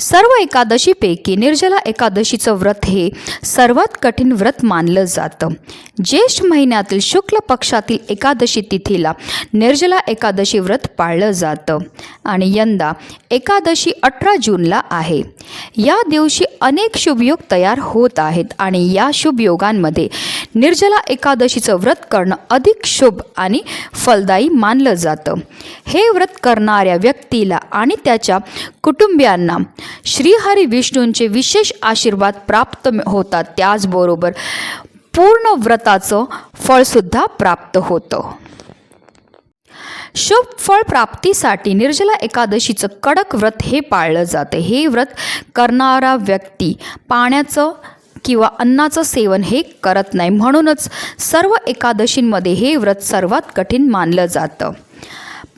सर्व एकादशीपैकी निर्जला एकादशीचं व्रत हे सर्वात कठीण व्रत मानलं जातं. ज्येष्ठ महिन्यातील शुक्ल पक्षातील एकादशी तिथीला निर्जला एकादशी व्रत पाळलं जातं. आणि यंदा एकादशी अठरा जूनला आहे. या दिवशी अनेक शुभयोग तयार होत आहेत आणि या शुभयोगांमध्ये निर्जला एकादशीचं व्रत करणं अधिक शुभ आणि फलदायी मानलं जातं. हे व्रत करणाऱ्या व्यक्तीला आणि त्याच्या कुटुंबियांना श्रीहरी विष्णूंचे विशेष आशीर्वाद प्राप्त होतात. त्याचबरोबर पूर्ण व्रताचं फळसुद्धा प्राप्त होतं. शुभ फळ प्राप्तीसाठी निर्जला एकादशीचं कडक व्रत हे पाळलं जातं. हे व्रत करणारा व्यक्ती पाण्याचं किंवा अन्नाचं सेवन हे करत नाही. म्हणूनच सर्व एकादशींमध्ये हे व्रत सर्वात कठीण मानलं जातं.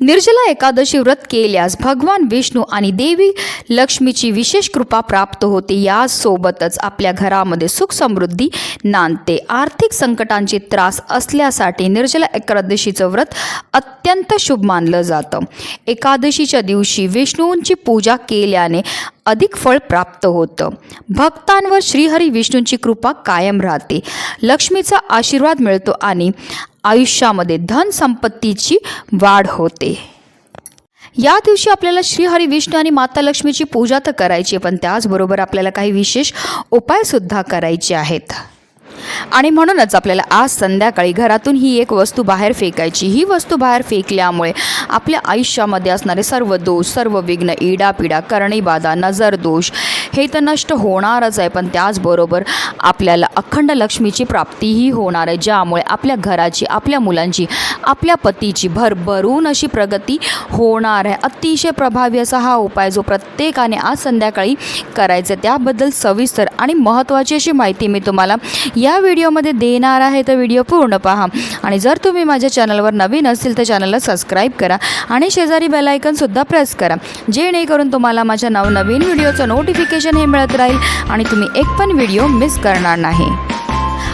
निर्जला एकादशी व्रत केल्यास भगवान विष्णू आणि देवी लक्ष्मीची विशेष कृपा प्राप्त होते. यासोबतच आपल्या घरामध्ये सुख समृद्धी नांदते. आर्थिक संकटांचे त्रास असल्यासाठी निर्जला एकादशीचं व्रत अत्यंत शुभ मानलं जातं. एकादशीच्या दिवशी विष्णूंची पूजा केल्याने अधिक फळ प्राप्त होतं. भक्तांवर श्रीहरी विष्णूंची कृपा कायम राहते. लक्ष्मीचा आशीर्वाद मिळतो आणि आयुष्यामध्ये धन संपत्तीची वाढ होते. या दिवशी आपल्याला श्रीहरी विष्णू आणि माता लक्ष्मीची पूजा तर करायची आहे, पण त्याचबरोबर आपल्याला काही विशेष उपायसुद्धा करायचे आहेत. आणि म्हणूनच आपल्याला आज संध्याकाळी घरातून ही एक वस्तू बाहेर फेकायची. ही वस्तू बाहेर फेकल्यामुळे आपल्या आयुष्यामध्ये असणारे सर्व दोष सर्व विघ्न इडापिडा करणीबाधा नजर दोष हे तर नष्ट होणारच आहे पण त्याचबरोबर आपल्याला अखंड लक्ष्मीची प्राप्तीही होणार आहे ज्यामुळे आपल्या घराची आपल्या मुलांची आपल्या पतीची भरभरून अशी प्रगती होणार आहे अतिशय प्रभावी असा हा उपाय जो प्रत्येकाने आज संध्याकाळी करायचा आहे. त्याबद्दल सविस्तर आणि महत्त्वाची अशी माहिती मी तुम्हाला या व्हिडिओमध्ये देणार आहे तर व्हिडिओ पूर्ण पहा आणि जर तुम्ही माझ्या चॅनलवर नवीन असतील तर चॅनलला सबस्क्राईब करा आणि शेजारी बेलायकनसुद्धा प्रेस करा जेणेकरून तुम्हाला माझ्या नवनवीन व्हिडिओचं नोटिफिकेशन हे मिळत राहील आणि तुम्ही एक पण व्हिडिओ मिस करणार नाही.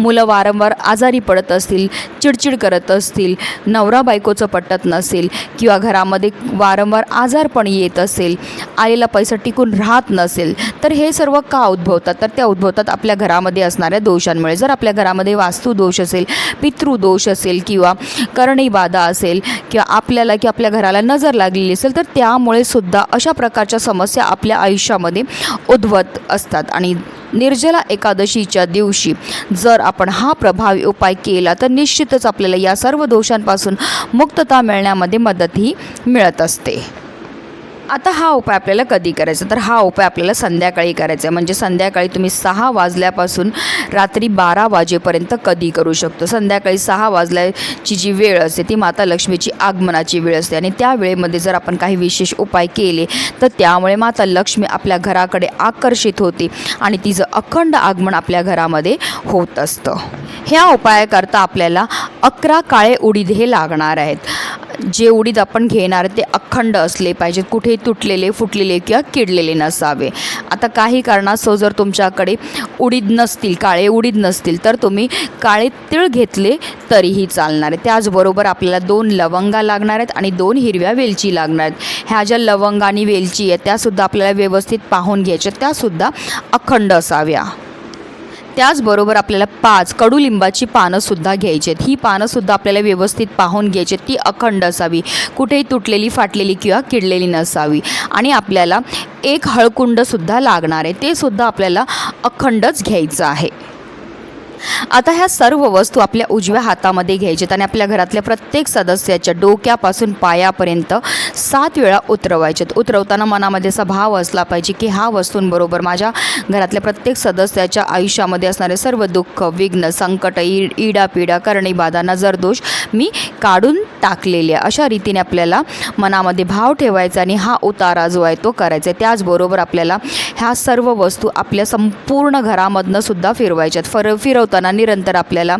मुलं वारंवार आजारी पडत असतील चिडचिड करत असतील नवरा बायकोचं पटत नसेल किंवा घरामध्ये वारंवार आजारपण येत असेल आलेला पैसा टिकून राहत नसेल तर हे सर्व का उद्भवतात? तर त्या उद्भवतात आपल्या घरामध्ये असणाऱ्या दोषांमुळे. जर आपल्या घरामध्ये वास्तुदोष असेल पितृदोष असेल किंवा करणीबाधा असेल किंवा आपल्याला किंवा आपल्या घराला नजर लागलेली असेल तर त्यामुळे सुद्धा अशा प्रकारच्या समस्या आपल्या आयुष्यामध्ये उद्भवत असतात. आणि निर्जला एकादशीच्या दिवशी. जर आपण हा प्रभावी उपाय केला तर निश्चितच आपल्याला या सर्व दोषांपासून मुक्तता मिळण्यामध्ये मदतही मिळत असते. आता हा उपाय आपल्याला कधी करायचा? तर हा उपाय आपल्याला संध्याकाळी करायचा आहे. म्हणजे संध्याकाळी तुम्ही सहा वाजल्यापासून रात्री बारा वाजेपर्यंत कधी करू शकतो? संध्याकाळी सहा वाजल्याची जी वेळ असते ती माता लक्ष्मीची आगमनाची वेळ असते. आणि त्या वेळेमध्ये जर आपण काही विशेष उपाय केले तर त्यामुळे माता लक्ष्मी आपल्या घराकडे आकर्षित होते आणि तिचं अखंड आगमन आपल्या घरामध्ये होत असतं. ह्या उपायाकरता आपल्याला अकरा काळे उडीद हे लागणार आहेत. जे उडीद आपण घेणार ते अखंड असले पाहिजेत कुठे तुटलेले फुटलेले किंवा किडलेले नसावे. आता काही कारणास्तव जर तुमच्याकडे उडीद नसतील काळे उडीद नसतील तर तुम्ही काळे तिळ घेतले तरीही चालणार आहे. त्याचबरोबर आपल्याला दोन लवंगा लागणार आहेत आणि दोन हिरव्या वेलची लागणार आहेत. ह्या ज्या लवंगा आणि वेलची आहेत त्यासुद्धा आपल्याला व्यवस्थित पाहून घ्यायच्या त्यासुद्धा अखंड असाव्या. त्याचबरोबर आपल्याला पाच कडुलिंबाची पानंसुद्धा घ्यायची आहेत ही पानंसुद्धा आपल्याला व्यवस्थित पाहून घ्यायची आहेत ती अखंड असावी. कुठेही तुटलेली फाटलेली किंवा किडलेली नसावी. आणि आपल्याला एक हळकुंडसुद्धा लागणार आहे. ते सुद्धा आपल्याला अखंडच घ्यायचं आहे. आता ह्या सर्व वस्तू आपल्या उजव्या हातामध्ये घ्यायच्यात आणि आपल्या घरातल्या प्रत्येक सदस्याच्या डोक्यापासून पायापर्यंत सात वेळा उतरवायच्यात. उतरवताना मनामध्ये असा भाव असला पाहिजे की ह्या वस्तूंबरोबर माझ्या घरातल्या प्रत्येक सदस्याच्या आयुष्यामध्ये असणारे सर्व दुःख विघ्न संकट ई इडापिडा करणीबाधा नजरदोष मी काढून टाकलेली आहे. अशा रीतीने आपल्याला मनामध्ये भाव ठेवायचा आणि हा उतारा जो आहे तो करायचा आहे. त्याचबरोबर आपल्याला ह्या सर्व वस्तू आपल्या संपूर्ण घरामधनं सुद्धा फिरवायच्यात फर फिरवताना निरंतर आपल्याला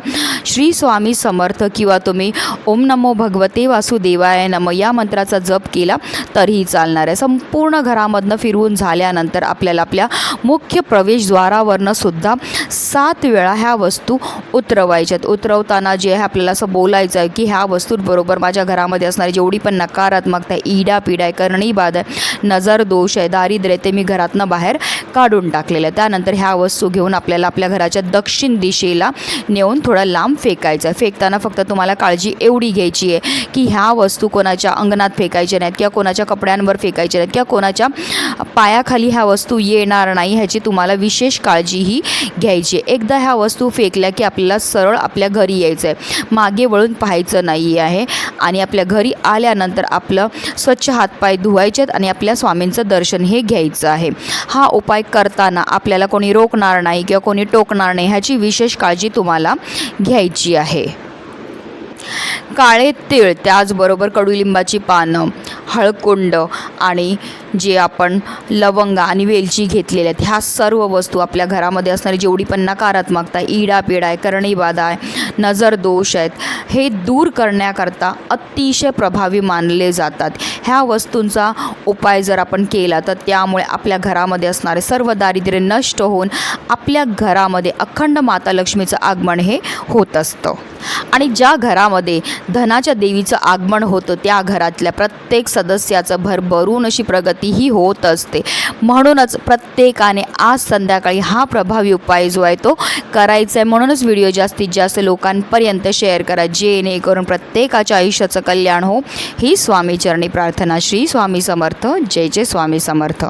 श्री स्वामी समर्थ किंवा तुम्ही ओम नमो भगवते वासुदेवाय नम या मंत्राचा जप केला तरीही चालणार आहे. संपूर्ण घरामधनं फिरवून झाल्यानंतर आपल्याला आपल्या मुख्य प्रवेशद्वारावरनं सुद्धा सात वेळा ह्या वस्तू उतरवायच्यात उतरवताना जे आहे आपल्याला असं बोलायचं आहे की ह्या वस्तूंबरोबर माझ्या घरामध्ये असणारी जेवढी पण नकारात्मकता आहे पिडा आहे करणीबाद आहे नजर दोष आहे दारिद्र्य ते मी घरातनं बाहेर काढून टाकलेलं आहे. त्यानंतर ह्या वस्तू घेऊन आपल्याला आपल्या घराच्या दक्षिण दिशेला नेऊन थोडा लांब फेकायचं आहे. फेकताना फक्त तुम्हाला काळजी एवढी घ्यायची आहे की ह्या वस्तू कोणाच्या अंगणात फेकायच्या नाहीत किंवा कोणाच्या कपड्यांवर फेकायच्या नाहीत किंवा कोणाच्या पायाखाली ह्या वस्तू येणार नाही ह्याची तुम्हाला विशेष काळजी ही घ्यायची आहे. एकदा ह्या वस्तू फेकल्या की आपल्याला सरळ आपल्या घरी यायचं आहे. मागे वळून पाहायचं नाही आहे. आणि आपल्या घरी आल्यानंतर आपलं स्वच्छ हातपाय धुवायचे आहेत आणि आपल्या स्वामींचं दर्शन हे घ्यायचं आहे. हा उपाय करताना आपल्याला कोणी रोखणार नाही किंवा कोणी टोकणार नाही ह्याची विशेष काळजी तुम्हाला घ्यायची आहे. काळे तीळ त्याचबरोबर कडुलिंबाची पानं हळकुंड आणि जे आपण लवंगा आणि वेलची घेतलेल्या आहेत ह्या सर्व वस्तू आपल्या घरामध्ये असणारी जेवढी पण नकारात्मकता इडापिडा आहे करणीबाधा आहे नजर दोष आहेत हे दूर करण्याकरता अतिशय प्रभावी मानले जातात. ह्या वस्तूंचा उपाय जर आपण केला तर त्यामुळे आपल्या घरामध्ये असणारे सर्व दारिद्र्य नष्ट होऊन आपल्या घरामध्ये अखंड माता लक्ष्मीचं आगमन हे होत असतं. आणि ज्या घरामध्ये धनाच्या देवीचं आगमन होतं. त्या घरातल्या प्रत्येक सदस्याचं भरभरून अशी प्रगती ही होत असते. म्हणूनच प्रत्येकाने आज संध्याकाळी हा प्रभावी उपाय जो आहे तो करायचा आहे म्हणूनच व्हिडिओ जास्तीत जास्त लोकांपर्यंत शेअर करा. जेणेकरून प्रत्येकाच्या आयुष्याचं कल्याण हो. ही स्वामीचरणी प्रार्थना. श्री स्वामी समर्थ. जय जय स्वामी समर्थ.